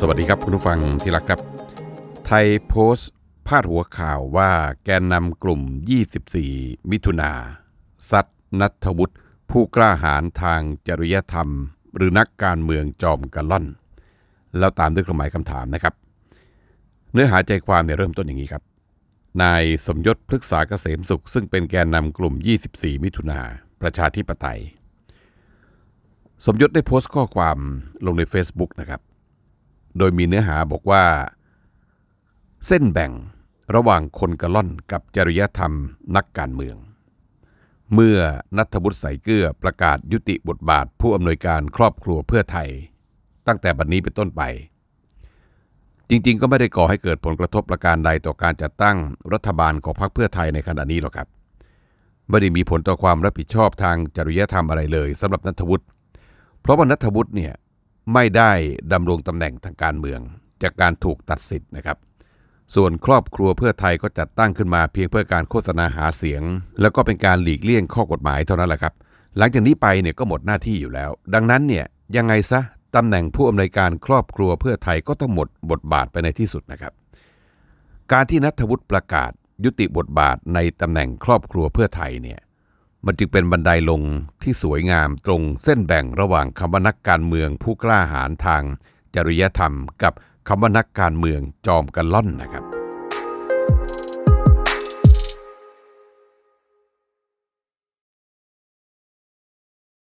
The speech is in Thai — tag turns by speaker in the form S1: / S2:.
S1: สวัสดีครับคุณผู้ฟังที่รักครับ ไทยโพสต์พาดหัวข่าวว่าแกนนำกลุ่ม 24 มิถุนาซัดนัทวุฒิผู้กล้าหาญทางจริยธรรม หรือนักการเมืองจอมกะล่อน แล้วตามด้วยเครื่องหมายคำถามนะครับ เนื้อหาใจความเนี่ยเริ่มต้นอย่างนี้ครับ นายสมยศพฤกษาเกษมสุข ซึ่งเป็นแกนนำกลุ่ม 24 มิถุนาประชาธิปไตย สมยศได้โพสต์ข้อความลงใน Facebook นะครับ โดยมีเนื้อหาบอกว่า เส้นแบ่งระหว่างคนกระล่อนกับจริยธรรมนักการเมือง เมื่อนัทบุตรใสเกลือประกาศยุติบทบาทผู้อำนวยการครอบครัวเพื่อไทย ตั้งแต่บัดนนี้เป็นต้นไป จริงๆ ก็ไม่ได้ก่อให้เกิดผลกระทบประการใดต่อการจัดตั้งรัฐบาลของพรรคเพื่อไทยในขณะนี้หรอกครับไม่ได้มีผลต่อความรับผิดชอบทางจริยธรรมอะไรเลยสำหรับนัทวุฒิเพราะว่านัทวุฒิเนี่ย ไม่ได้ดำรงตำแหน่งทางการเมือง จากการถูกตัดสิทธิ์นะครับ ส่วนครอบครัวเพื่อไทยก็จัดตั้งขึ้นมาเพียงเพื่อการโฆษณาหาเสียง แล้วก็เป็นการหลีกเลี่ยงข้อกฎหมายเท่านั้นแหละครับ หลังจากนี้ไปเนี่ยก็หมดหน้าที่อยู่แล้ว ดังนั้นเนี่ยยังไงซะตำแหน่งผู้อำนวยการครอบครัวเพื่อไทยก็ต้องหมดบทบาทไปในที่สุดนะครับ การที่นัทวุฒิประกาศยุติบทบาทในตำแหน่งครอบครัวเพื่อไทยเนี่ย มันจึงเป็นบันไดลงที่สวยงามตรงเส้นแบ่งระหว่างคำว่านักการเมืองผู้กล้าหาญทางจริยธรรม กับคำว่านักการเมืองจอมกันล่อนนะครับ